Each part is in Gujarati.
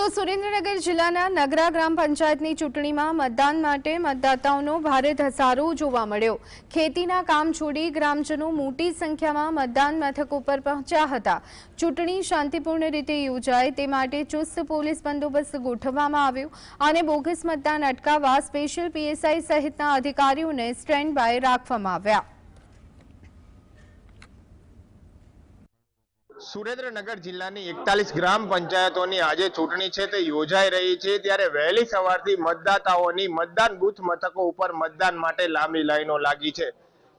તો સુરેન્દ્રનગર જિલ્લાના નગરા ગ્રામ પંચાયતની ચૂંટણીમાં મતદાન માટે મતદાતાઓનો ભારે ધસારો જોવા મળ્યો. ખેતીના કામ છોડી ગ્રામજનો મોટી સંખ્યામાં મતદાન મથક ઉપર પહોંચ્યા હતા. ચૂંટણી શાંતિપૂર્ણ રીતે યોજાય તે માટે ચુસ્ત પોલીસ બંદોબસ્ત ગોઠવવામાં આવ્યો અને બોગસ મતદાન અટકાવવા સ્પેશિયલ પીએસઆઈ સહિતના અધિકારીઓને સ્ટેન્ડ બાય રાખવામાં આવ્યા. સુરેન્દ્રનગર જિલ્લાની એકતાલીસ ગ્રામ પંચાયતોની આજે ચૂંટણી છે તે યોજાઈ રહી છે. ત્યારે વહેલી સવારથી મતદાતાઓની મતદાન બુથ મથકો ઉપર મતદાન માટે લાંબી લાઈનો લાગી છે.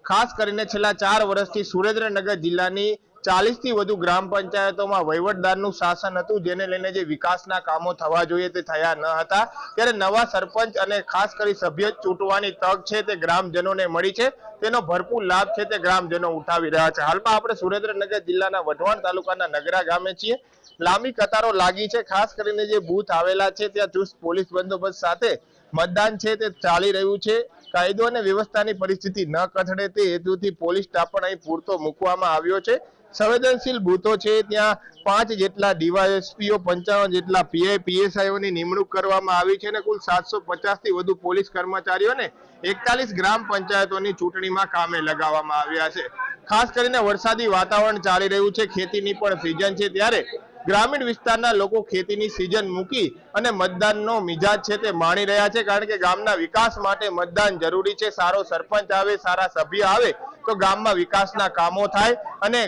ખાસ કરીને છેલ્લા ચાર વર્ષથી સુરેન્દ્રનગર જિલ્લાની ચાલીસથી વધુ ગ્રામ પંચાયતોમાં વહીવટદારનું શાસન હતું, જેને લઈને જે વિકાસના કામો થવા જોઈએ તે થયા ન હતા. ત્યારે નવા સરપંચ અને ખાસ કરી સભ્ય ચૂંટવાની તક છે તે ગ્રામજનોને મળી છે. તેનો ભરપૂર લાભ છે તે ગ્રામજનો ઉઠાવી રહ્યા છે. હાલમાં આપણે સુરેન્દ્રનગર જિલ્લાના વઢવાણ તાલુકાના નગરા ગામે છીએ. લાંબી કતારો લાગી છે. ખાસ કરીને જે બૂથ આવેલા છે, ત્યાં ચુસ્ત પોલીસ બંદોબસ્ત સાથે મતદાન છે તે ચાલી રહ્યું છે. કાયદો અને વ્યવસ્થાની પરિસ્થિતિ ન કથળે તે હેતુથી પોલીસ સ્ટાફ પણ અહીં પૂરતો મૂકવામાં આવ્યો છે. સંવેદનશીલ બૂથો છે. ત્યાં પાંચ જેટલા ડીવાયએસપીઓ, પંચાવન જેટલા પીઆઈ, પીએસઆઈઓની નિમણૂક કરવામાં આવી છે અને કુલ સાતસો થી વધુ પોલીસ કર્મચારીઓને એકતાલીસ ગ્રામ પંચાયતોની ચૂંટણીમાં કામે લગાવવામાં આવ્યા છે. ખાસ કરીને વરસાદી વાતાવરણ ચાલી રહ્યું છે. ખેતીની પણ સિઝન છે ત્યારે ગ્રામીણ વિસ્તારના લોકો ખેતીની સિઝન મૂકી અને મતદાનનો મિજાજ છે તે માણી રહ્યા છે. કારણ કે ગામના વિકાસ માટે મતદાન જરૂરી છે. સારો સરપંચ આવે, સારા સભ્ય આવે તો ગામમાં વિકાસના કામો થાય અને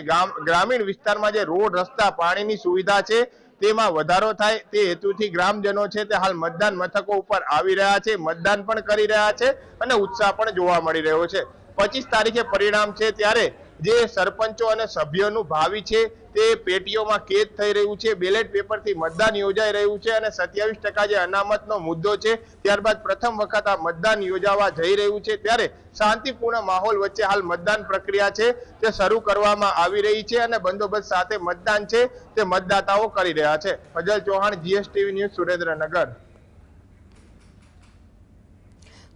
ગ્રામીણ વિસ્તારમાં જે રોડ, રસ્તા, પાણીની સુવિધા છે, તેમાં વધારો થાય. તે હેતુથી ગ્રામજનો છે તે હાલ મતદાન મથકો ઉપર આવી રહ્યા છે, મતદાન પણ કરી રહ્યા છે અને ઉત્સાહ પણ જોવા મળી રહ્યો છે. પચીસ તારીખે પરિણામ છે ત્યારે જે સરપંચો અને સભ્યોનું ભાવિ છે તે પેટીઓમાં કેદ થઈ રહ્યું છે. બેલેટ પેપરથી મતદાન યોજાઈ રહ્યું છે અને સત્યાવીસ ટકા જે અનામતનો મુદ્દો છે, ત્યારબાદ પ્રથમ વખત આ મતદાન યોજાવા જઈ રહ્યું છે. ત્યારે શાંતિપૂર્ણ માહોલ વચ્ચે હાલ મતદાન પ્રક્રિયા છે તે શરૂ કરવામાં આવી રહી છે અને બંદોબસ્ત સાથે મતદાન છે, તે મતદાતાઓ કરી રહ્યા છે. Fazal Chauhan, GSTV news, Surendranagar.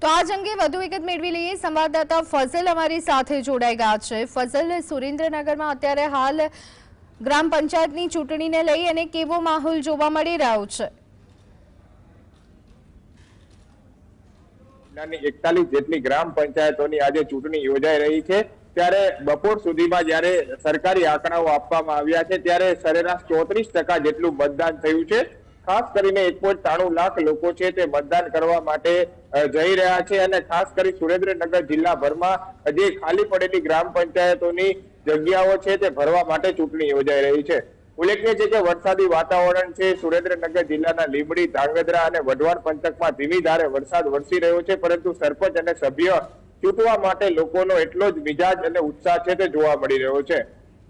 તો આજ અંગે વધુ વિગત મેળવી લઈએ. સંવાદદાતા ફઝલ અમારી સાથે જોડાઈ ગયા છે. ફઝલ, સુરેન્દ્રનગરમાં અત્યારે હાલ ગ્રામ પંચાયતની ચૂંટણીને લઈ અને કેવો માહોલ જોવા મળી રહ્યો છે? એકતાલીસ જેટલી ગ્રામ પંચાયતોની આજે ચૂંટણી યોજાઈ રહી છે. ત્યારે બપોર સુધીમાં જયારે સરકારી આંકડાઓ આપવામાં આવ્યા છે, ત્યારે સરેરાશ ચોત્રીસ ટકા જેટલું મતદાન થયું છે. ખાસ કરીને એક લાખ લોકો છે તે મતદાન કરવા માટે જઈ રહ્યા છે. અને ખાસ કરી સુરેન્દ્રનગર જિલ્લાભરમાં જે ખાલી પડેલી ગ્રામ પંચાયતોની જગ્યાઓ છે તે ભરવા માટે ચૂંટણી યોજાઈ રહી છે. ઉલ્લેખનીય છે કે વરસાદી વાતાવરણ છે, સુરેન્દ્રનગર જિલ્લાના લીંબડી, ધાંગધ્રા અને વઢવાણ પંથકમાં ધીમી ધારે વરસાદ વરસી રહ્યો છે, પરંતુ સરપંચ અને સભ્ય ચૂંટવા માટે લોકોનો એટલો જ મિજાજ અને ઉત્સાહ છે તે જોવા મળી રહ્યો છે.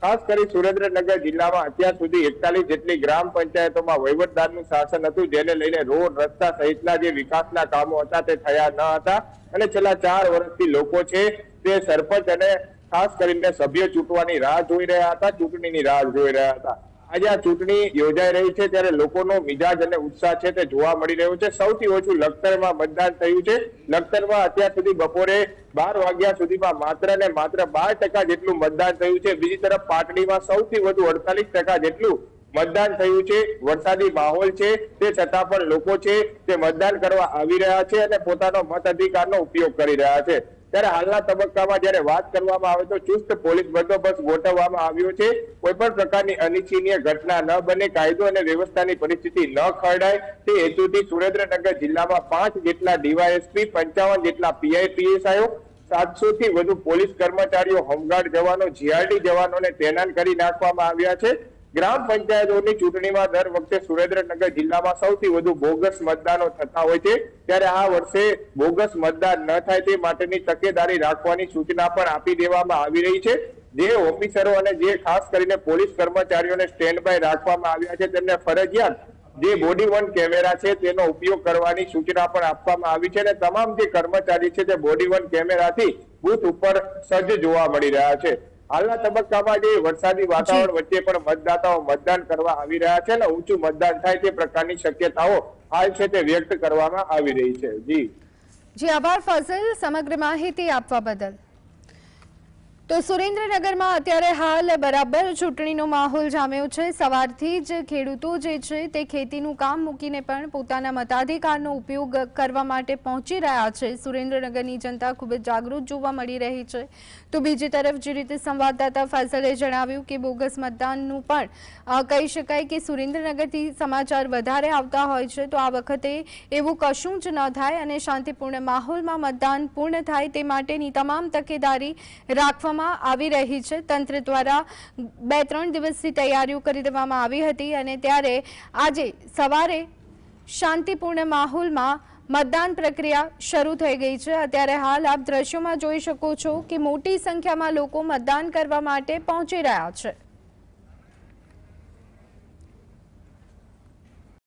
ખાસ કરી સુરેન્દ્રનગર જિલ્લામાં અત્યાર સુધી એકતાલીસ જેટલી ગ્રામ પંચાયતોમાં વહીવટદારનું શાસન હતું, જેને લઈને રોડ, રસ્તા સહિતના જે વિકાસના કામો હતા તે થયા ન હતા. અને છેલ્લા ચાર વર્ષથી લોકો છે તે સરપંચ અને ખાસ કરીને સભ્ય ચૂંટવાની રાહ જોઈ રહ્યા હતા, ચૂંટણીની રાહ જોઈ રહ્યા હતા. આજે આ ચૂંટણી યોજાઈ રહી છે ત્યારે લોકોનો મિજાજ અને ઉત્સાહ છે તે જોવા મળી રહ્યો છે. સૌથી ઓછું લખતરમાં મતદાન થયું છે. લખતરમાં અત્યાર સુધી બપોરે બાર વાગ્યા સુધીમાં માત્ર ને માત્ર બાર ટકા જેટલું મતદાન થયું છે. બીજી તરફ પાટડીમાં સૌથી વધુ અડતાલીસ ટકા જેટલું મતદાન થયું છે. વરસાદી માહોલ છે. તે છતાં પણ લોકો છે તે મતદાન કરવા આવી રહ્યા છે અને પોતાનો મત અધિકારનો ઉપયોગ કરી રહ્યા છે. ત્યારે હાલના તબક્કામાં જ્યારે વાત કરવામાં આવે તો ચુસ્ત પોલીસ બંદોબસ્ત ગોઠવવામાં આવ્યો છે. કોઈ પણ પ્રકારની અનિચ્છનીય ઘટના ન બને, કાયદો અને વ્યવસ્થાની પરિસ્થિતિ ન ખરડાય. તે હેતુથી સુરેન્દ્રનગર જિલ્લામાં પાંચ જેટલા ડીવાયએસપી, પંચાવન જેટલા પીઆઈ, પીએસઆઈઓ સાતસો થી વધુ પોલીસ કર્મચારીઓ, હોમગાર્ડ જવાનો, જીઆરડી જવાનોને તૈનાત કરી નાખવામાં આવ્યા છે. ગ્રામ પંચાયતોની ચૂંટણીમાં દર વખતે સુરેન્દ્રનગર જિલ્લામાં સૌથી વધુ બોગસ મતદાનો થતા હોય છે. ત્યારે આ વર્ષે બોગસ મતદાન ન થાય તે માટેની તકેદારી રાખવાની સૂચના પણ આપી દેવામાં આવી રહી છે. જે ઓફિસરો અને જે ખાસ કરીને પોલીસ કર્મચારીઓને સ્ટેન્ડ બાય રાખવામાં આવ્યા છે તેમને ફરજિયાત જે બોડી વન કેમેરા છે તેનો ઉપયોગ કરવાની સૂચના પણ આપવામાં આવી છે અને તમામ જે કર્મચારી છે તે બોડી વન કેમેરાથી બુથ ઉપર સજ્જ જોવા મળી રહ્યા છે. હાલના તબક્કામાં જે વરસાદી વાતાવરણ વચ્ચે પણ મતદાતાઓ મતદાન કરવા આવી રહ્યા છે અને ઊંચું મતદાન થાય તે પ્રકારની શક્યતાઓ હાલ છે તે વ્યક્ત કરવામાં આવી રહી છે. જી. જી આભાર ફઝલ સમગ્ર માહિતી આપવા બદલ. તો સુરેન્દ્રનગરમાં અત્યારે હાલ બરાબર ચૂંટણીનો માહોલ જામ્યો છે. સવારથી જ ખેડૂતો જે છે તે ખેતીનું કામ મૂકીને પણ પોતાના મતાધિકારનો ઉપયોગ કરવા માટે પહોંચી રહ્યા છે. સુરેન્દ્રનગરની જનતા ખૂબ જ જાગૃત જોવા મળી રહી છે. તો બીજી તરફ જે રીતે સંવાદદાતા ફૈસલે જણાવ્યું કે બોગસ મતદાનનું પણ કહી શકાય કે સુરેન્દ્રનગરથી સમાચાર વધારે આવતા હોય છે, તો આ વખતે એવું કશું જ ન થાય અને શાંતિપૂર્ણ માહોલમાં મતદાન પૂર્ણ થાય તે માટેની તમામ તકેદારી રાખવામાં આવી રહી છે. તંત્ર દ્વારા બે ત્રણ દિવસથી તૈયારીઓ કરી દેવામાં આવી હતી અને ત્યારે આજે સવારે શાંતિપૂર્ણ માહોલમાં મતદાન પ્રક્રિયા શરૂ થઈ ગઈ છે. અત્યારે હાલ આપ દ્રશ્યોમાં જોઈ શકો છો કે મોટી સંખ્યામાં લોકો મતદાન કરવા માટે પહોંચી રહ્યા છે.